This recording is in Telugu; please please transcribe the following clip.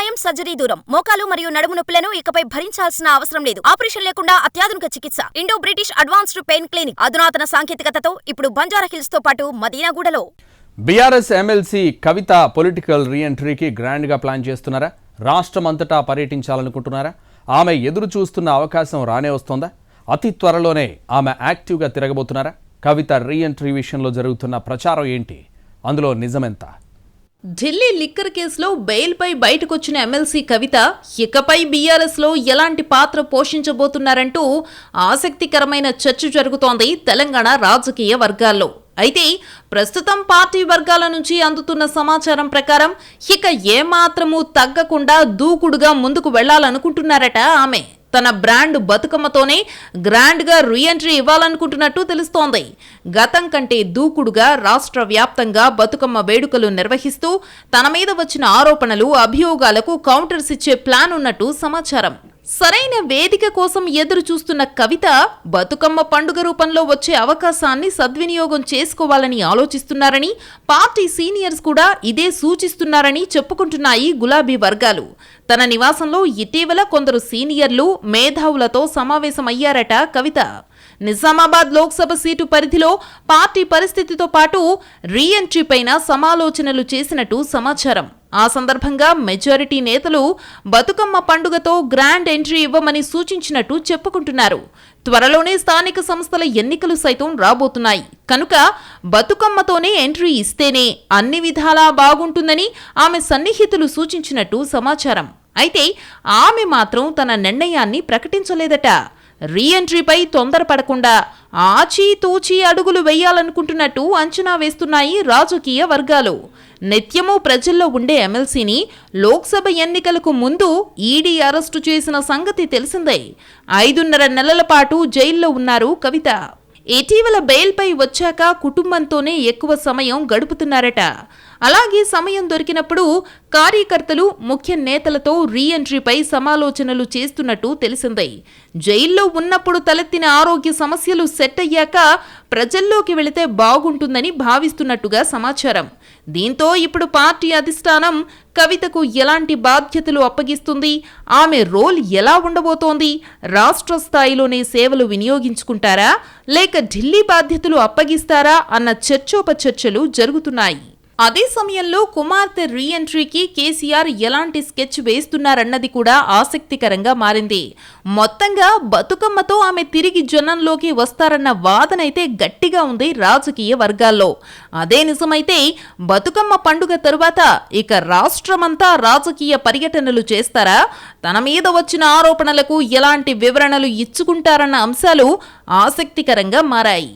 గాయం సర్జరీ దూరం. మోకాలు మరియు నడుము నొప్పులను ఇకపై భరించాల్సిన అవసరం లేదు. ఆపరేషన్ లేకుండా అత్యాధునిక చికిత్స. Indo British advanced pain clinic. అధునాతన సాంకేతికతతో ఇప్పుడు బంజారాహిల్స్తో పాటు మదీనాగూడలో. బీఆర్ఎస్ ఎమ్మెల్సీ కవిత పొలిటికల్ రీఎంట్రీకి గ్రాండ్గా ప్లాన్ చేస్తున్నారా? రాష్ట్రం అంతటా పర్యటించాలనుకుంటున్నారా? ఆమె ఎదురు చూస్తున్న అవకాశం రానే వస్తోందా? అతి త్వరలోనే ఆమె యాక్టివ్గా తిరగబోతున్నారా? కవిత రీఎంట్రీ విషయంలో జరుగుతున్న ప్రచారం ఏంటి? అందులో నిజమెంత? ఢిల్లీ లిక్కర్ కేసులో బెయిల్పై బయటకొచ్చిన ఎమ్మెల్సీ కవిత ఇకపై బీఆర్ఎస్లో ఎలాంటి పాత్ర పోషించబోతున్నారంటూ ఆసక్తికరమైన చర్చ జరుగుతోంది తెలంగాణ రాజకీయ వర్గాల్లో. అయితే ప్రస్తుతం పార్టీ వర్గాల నుంచి అందుతున్న సమాచారం ప్రకారం ఇక ఏమాత్రమూ తగ్గకుండా దూకుడుగా ముందుకు వెళ్ళాలనుకుంటున్నారట ఆమె. తన బ్రాండ్ బతుకమ్మతోనే గ్రాండ్గా రీఎంట్రీ ఇవ్వాలనుకుంటున్నట్టు తెలుస్తోంది. గతం కంటే దూకుడుగా రాష్ట్ర వ్యాప్తంగా బతుకమ్మ వేడుకలు నిర్వహిస్తూ తన మీద వచ్చిన ఆరోపణలు అభియోగాలకు కౌంటర్స్ ఇచ్చే ప్లాన్ ఉన్నట్టు సమాచారం. సరైన వేదిక కోసం ఎదురు చూస్తున్న కవిత బతుకమ్మ పండుగ రూపంలో వచ్చే అవకాశాన్ని సద్వినియోగం చేసుకోవాలని ఆలోచిస్తున్నారని పార్టీ సీనియర్స్ కూడా ఇదే సూచిస్తున్నారని చెప్పుకుంటున్నాయి గులాబీ వర్గాలు. తన నివాసంలో ఇటీవల కొందరు సీనియర్లు మేధావులతో సమావేశమయ్యారట కవిత. నిజామాబాద్ లోక్సభ సీటు పరిధిలో పార్టీ పరిస్థితితో పాటు రీఎంట్రీపైన సమాలోచనలు చేసినట్టు సమాచారం. ఆ సందర్భంగా మెజారిటీ నేతలు బతుకమ్మ పండుగతో గ్రాండ్ ఎంట్రీ ఇవ్వమని సూచించినట్టు చెప్పుకుంటున్నారు. త్వరలోనే స్థానిక సంస్థల ఎన్నికలు సైతం రాబోతున్నాయి. కనుక బతుకమ్మతోనే ఎంట్రీ ఇస్తేనే అన్ని విధాలా బాగుంటుందని ఆమె సన్నిహితులు సూచించినట్టు సమాచారం. అయితే ఆమె మాత్రం తన నిర్ణయాన్ని ప్రకటించలేదట. రీఎంట్రీపై తొందరపడకుండా ఆచితూచి అడుగులు వేయాలనుకుంటున్నట్టు అంచనా వేస్తున్నాయి రాజకీయ వర్గాలు. నిత్యము ప్రజల్లో ఉండే ఎమ్మెల్సీని లోక్సభ ఎన్నికలకు ముందు ఈడీ అరెస్టు చేసిన సంగతి తెలిసిందే. ఐదున్నర నెలల పాటు జైల్లో ఉన్నారు కవిత. ఇటీవల బెయిల్పై వచ్చాక కుటుంబంతోనే ఎక్కువ సమయం గడుపుతున్నారట. అలాగే సమయం దొరికినప్పుడు కార్యకర్తలు ముఖ్య నేతలతో రీఎంట్రీపై సమాలోచనలు చేస్తున్నట్టు తెలిసిందే. జైల్లో ఉన్నప్పుడు తలెత్తిన ఆరోగ్య సమస్యలు సెట్ అయ్యాక ప్రజల్లోకి వెళితే బాగుంటుందని భావిస్తున్నట్టుగా సమాచారం. దీంతో ఇప్పుడు పార్టీ అధిష్టానం కవితకు ఎలాంటి బాధ్యతలు అప్పగిస్తుంది? ఆమె రోల్ ఎలా ఉండబోతోంది? రాష్ట్ర స్థాయిలోనే సేవలు వినియోగించుకుంటారా? లేక ఢిల్లీ బాధ్యతలు అప్పగిస్తారా? అన్న చర్చోపచర్చలు జరుగుతున్నాయి. అదే సమయంలో కుమార్తె రీఎంట్రీకి కేసీఆర్ ఎలాంటి స్కెచ్ వేస్తున్నారన్నది కూడా ఆసక్తికరంగా మారింది. మొత్తంగా బతుకమ్మతో ఆమె తిరిగి జనంలోకి వస్తారన్న వాదనైతే గట్టిగా ఉంది రాజకీయ వర్గాల్లో. అదే నిజమైతే బతుకమ్మ పండుగ తరువాత ఇక రాష్ట్రమంతా రాజకీయ పర్యటనలు చేస్తారా? తన మీద వచ్చిన ఆరోపణలకు ఎలాంటి వివరణలు ఇచ్చుకుంటారన్న అంశాలు ఆసక్తికరంగా మారాయి.